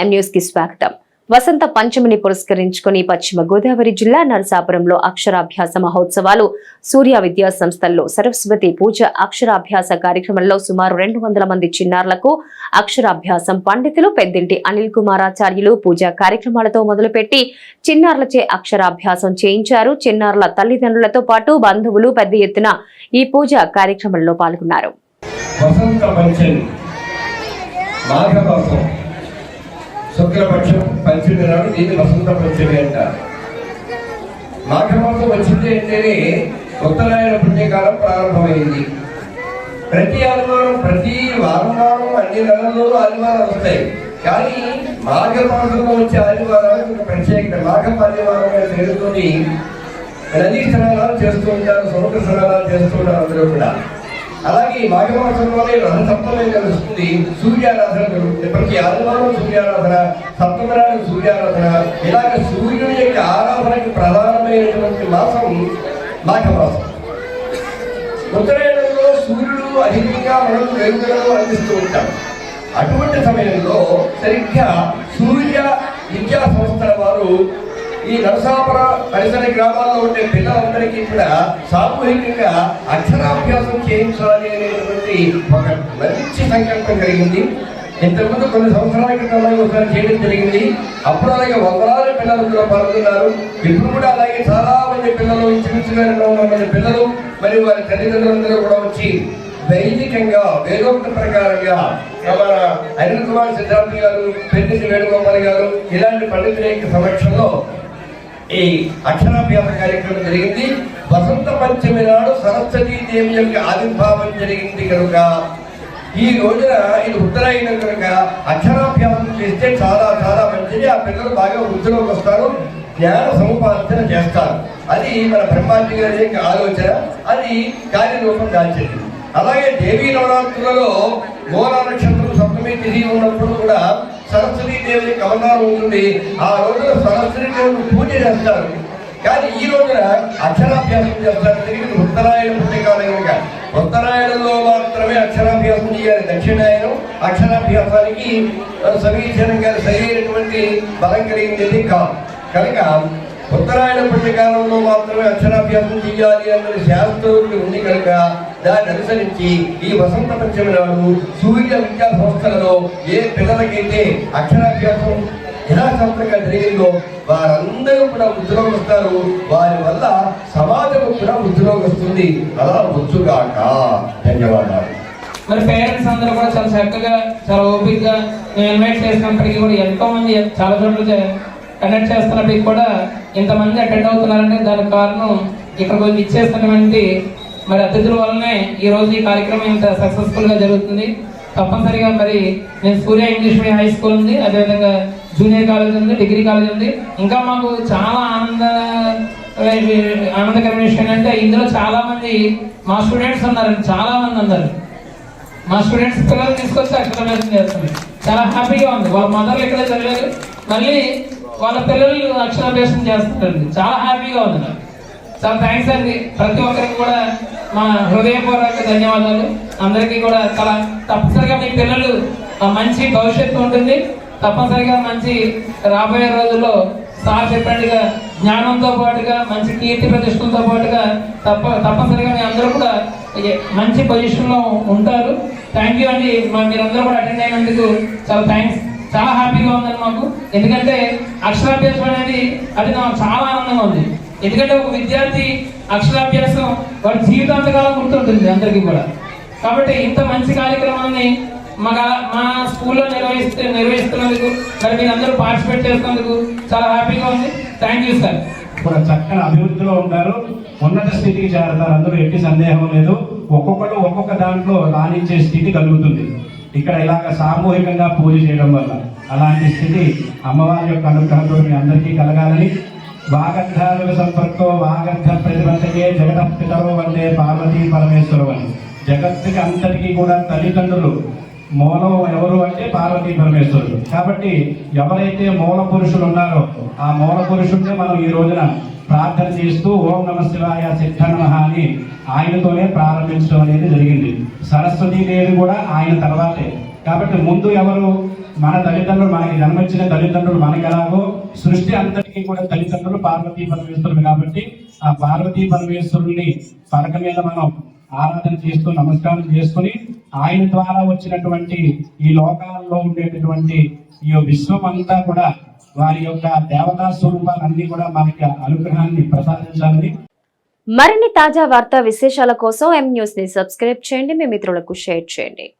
కి స్వాగతం. వసంత పంచమిని పురస్కరించుకుని పశ్చిమ గోదావరి జిల్లా నరసాపురంలో అక్షరాభ్యాస మహోత్సవాలు. సూర్య విద్యా సంస్థల్లో సరస్వతి పూజ అక్షరాభ్యాస కార్యక్రమంలో సుమారు రెండు వందల మంది చిన్నారులకు అక్షరాభ్యాసం పండితులు పెద్దింటి అనిల్ కుమారాచార్యులు పూజా కార్యక్రమాలతో మొదలుపెట్టి చిన్నారులచే అక్షరాభ్యాసం చేయించారు. చిన్నారుల తల్లిదండ్రులతో పాటు బంధువులు పెద్ద ఎత్తున ఈ పూజ కార్యక్రమంలో పాల్గొన్నారు. శుక్లపక్షం పంచమి నాడు దీన్ని వసంత పంచమి అంటారు. మాఘమాసం వచ్చింది అంటేనే ఉత్తరాయణ పుణ్యకాలం ప్రారంభమైంది. ప్రతి ఆదివారం ప్రతి వారం వారం అన్ని నెలల్లోనూ ఆదివారాలు వస్తాయి. కానీ మాఘమాసంలో వచ్చే ఆదివారాలకు ఒక ప్రత్యేకత మాఘం ఆదివారం అనే పేరుతోని నదీ స్నానాలు చేస్తూ ఉంటారు సముద్ర స్నానాలు చేస్తూ ఉంటారు అందరూ కూడా. అలాగే ఈ మాఘమాసంలోనే రథ సప్తమే కలుస్తుంది సూర్యారాధన జరుగుతుంది. ప్రతి ఆదివారం సూర్యారాధన సప్తమి నాడు సూర్యారాధన. ఇలాగ సూర్యుని యొక్క ఆరాధనకి ప్రధానమైనటువంటి మాసం మాఘమాసం. ఉత్తరాయణంలో సూర్యుడు అధికంగా మనం వెలుగులను అందిస్తూ ఉంటాం అటువంటి సమయంలో సరిగ్గా సూర్య విద్యా సంస్థల వారు ఈ నరసాపుర పరిసర గ్రామాల్లో ఉండే పిల్లలందరికీ కూడా సామూహికంగా అక్షరాభ్యాసం చేయించాలి అనేటువంటి ఒక మంచి సంకల్పం కలిగింది. ఇంతకుముందు కొన్ని సంవత్సరాల క్రితం ఒకసారి చేయడం జరిగింది. అప్పుడు అలాగే వందలాది పిల్లలు కూడా పాల్గొన్నారు. ఇప్పుడు కూడా అలాగే చాలా మంది పిల్లలు ఇంచుమించుగా రెండు మంది పిల్లలు మరియు వారి తల్లిదండ్రులందరూ కూడా వచ్చి దైనికంగా వేదోక్త ప్రకారంగా మన అనిల్ కుమార్ సిద్ధార్థి గారు పెద్దిటి వేణుగోపాల్ గారు ఇలాంటి పండితుల యొక్క సమక్షంలో ఈ అక్షరాభ్యాస కార్యక్రమం జరిగింది. వసంత పంచమి నాడు సరస్వతీ దేవి యొక్క ఆవిర్భావం జరిగింది కనుక. ఈ రోజున ఇది ఉత్తరాయణం కనుక. అక్షరాభ్యాసం చేస్తే చాలా చాలా మంచిది. ఆ పిల్లలు బాగా వృద్ధిలోకి వస్తారు. జ్ఞాన సముపార్జన చేస్తారు. అది మన బ్రహ్మాజీ గారి యొక్క ఆలోచన. అది కార్యరూపం దాల్చింది. అలాగే దేవీ నవరాత్రులలో మూలా నక్షత్రం సప్తమి తిరిగి ఉన్నప్పుడు కూడా సరస్వతీ దేవి కవనాలు ఉంటుంది. ఆ రోజున సరస్వతీ దేవుని పూజ చేస్తారు. కానీ ఈ రోజున అక్షరాభ్యాసం చేస్తారు. తిరిగి ఉత్తరాయణ పుణ్యకాలం కనుక. ఉత్తరాయణంలో మాత్రమే అక్షరాభ్యాసం చేయాలి. దక్షిణాయనం అక్షరాభ్యాసానికి సమీచీనంగా సరైనటువంటి బలం కలిగింది కాదు కనుక ఉత్తరాయణ పుణ్యకాలంలో మాత్రమే అక్షరాభ్యాసం చేయాలి అన్నది శాస్త్రోక్తి ఉంది కనుక దాన్ని అనుసరించి ఈ వసంత పంచమి నాడు సూర్య విద్యా సంస్థలలో ఏ పిల్లలకైతే అక్షరాభ్యాసం యథాశాస్త్రంగా జరిగిందో వారందరూ కూడా వృద్ధిలోకి వస్తారు. వారి వల్ల సమాజం కూడా వృద్ధిలోకి వస్తుంది. అలా వచ్చుగాక. ధన్యవాదాలు. మరి పేరెంట్స్ అందరూ కూడా చాలా చక్కగా చాలా ఓపికగా మేము ఇన్వైట్ చేసినప్పటికీ కూడా ఎంతో మంది చాలా చోట్ల కండక్ట్ చేస్తున్నప్పటికీ కూడా ఇంతమంది అటెండ్ అవుతున్నారంటే దానికి కారణం ఇక్కడ కొంచెం ఇచ్చేస్తున్నటువంటి మరి అతిథుల వల్లనే ఈ రోజు ఈ కార్యక్రమం ఇంత సక్సెస్ఫుల్గా జరుగుతుంది. తప్పనిసరిగా మరి నేను Surya English medium high school ఉంది. అదేవిధంగా జూనియర్ కాలేజ్ ఉంది డిగ్రీ కాలేజ్ ఉంది. ఇంకా మాకు చాలా ఆనంద ఆనందకరమైన విషయం అంటే ఇందులో చాలా మంది మా స్టూడెంట్స్ ఉన్నారండి చాలా మంది ఉన్నారు మా స్టూడెంట్స్ పిల్లలు తీసుకొచ్చి అక్షరాభ్యాసం చేస్తున్నారు. చాలా హ్యాపీగా ఉంది. వాళ్ళ మదర్లు ఇక్కడే చదివారు? మళ్ళీ వాళ్ళ పిల్లలు అక్షరాభ్యాసం చేస్తున్నారండి చాలా హ్యాపీగా ఉంది నాకు. చాలా థ్యాంక్స్ అండి. ప్రతి ఒక్కరికి కూడా మా హృదయపూర్వక ధన్యవాదాలు. అందరికీ కూడా చాలా తప్పనిసరిగా మీ పిల్లలు మంచి భవిష్యత్తు ఉంటుంది. తప్పనిసరిగా మంచి రాబోయే రోజుల్లో సార్ చెప్పినట్టుగా జ్ఞానంతో పాటుగా మంచి కీర్తి ప్రతిష్టలతో పాటుగా తప్ప తప్పనిసరిగా మీ అందరూ కూడా మంచి పొజిషన్లో ఉంటారు. థ్యాంక్ యూ అండి. మా మీరందరూ కూడా అటెండ్ అయినందుకు చాలా థ్యాంక్స్ చాలా హ్యాపీగా ఉందండి మాకు. ఎందుకంటే అక్షరాభ్యాసం అనేది అది నాకు చాలా ఆనందంగా ఉంది. ఎందుకంటే ఒక విద్యార్థి అక్షరాభ్యాసం వాడి జీవితాంతకాలం గుర్తుంటుంది అందరికీ కూడా. కాబట్టి ఇంత మంచి కార్యక్రమాన్ని మా మా స్కూల్లో నిర్వహిస్తూ నిర్వహిస్తున్నందుకు మరి మీరు అందరూ పార్టిసిపేట్ చేస్తున్నందుకు చాలా హ్యాపీగా ఉంది. థ్యాంక్ యూ సార్ కూడా చక్కని అభివృద్ధిలో ఉంటారు ఉన్నత స్థితికి చేరతారు. అందరూ ఎట్టి సందేహం లేదు. ఒక్కొక్కరు ఒక్కొక్క దాంట్లో రాణించే స్థితి కలుగుతుంది. ఇక్కడ ఇలాగ సామూహికంగా పూజ చేయడం వల్ల అలాంటి స్థితి అమ్మవారి యొక్క అనుగ్రహంతో మీ అందరికీ కలగాలని వాగర్ధారుల సంపర్కో వాగర్ధ ప్రతిబంధకే జగత పితరో వందే పార్వతీ పరమేశ్వరం అని జగత్తుకి అంతటికీ కూడా తల్లిదండ్రులు మూలం ఎవరు అంటే పార్వతీ పరమేశ్వరుడు. కాబట్టి ఎవరైతే మూల పురుషులు ఉన్నారో ఆ మూల పురుషుడిని మనం ఈ రోజున ప్రార్థన చేస్తూ ఓం నమ శివాయ నమః అని ఆయనతోనే ప్రారంభించడం అనేది జరిగింది. సరస్వతీ దేవి కూడా ఆయన తర్వాతే. కాబట్టి ముందు ఎవరు? మన తల్లిదండ్రులు మనకి జన్మించిన తల్లిదండ్రులు మనకి ఎలాగో? సృష్టి అంతటికీ కూడా తల్లిదండ్రులు పార్వతీ పరమేశ్వరుడు కాబట్టి ఆ పార్వతీ పరమేశ్వరుడిని పలక మీద మనం ఆరాధన చేస్తూ నమస్కారం చేసుకుని ఆయన ద్వారా వచ్చినటువంటి ఈ లోకాల్లో ఉండేటటువంటి ఈ విశ్వం అంతా కూడా వారి యొక్క దేవతా స్వరూపాలన్నీ కూడా మనకి అనుగ్రహాన్ని ప్రసాదించాలని. మరిన్ని తాజా వార్తా విశేషాల కోసం ఎం న్యూస్ని సబ్స్క్రైబ్ చేయండి. మీ మిత్రులకు షేర్ చేయండి.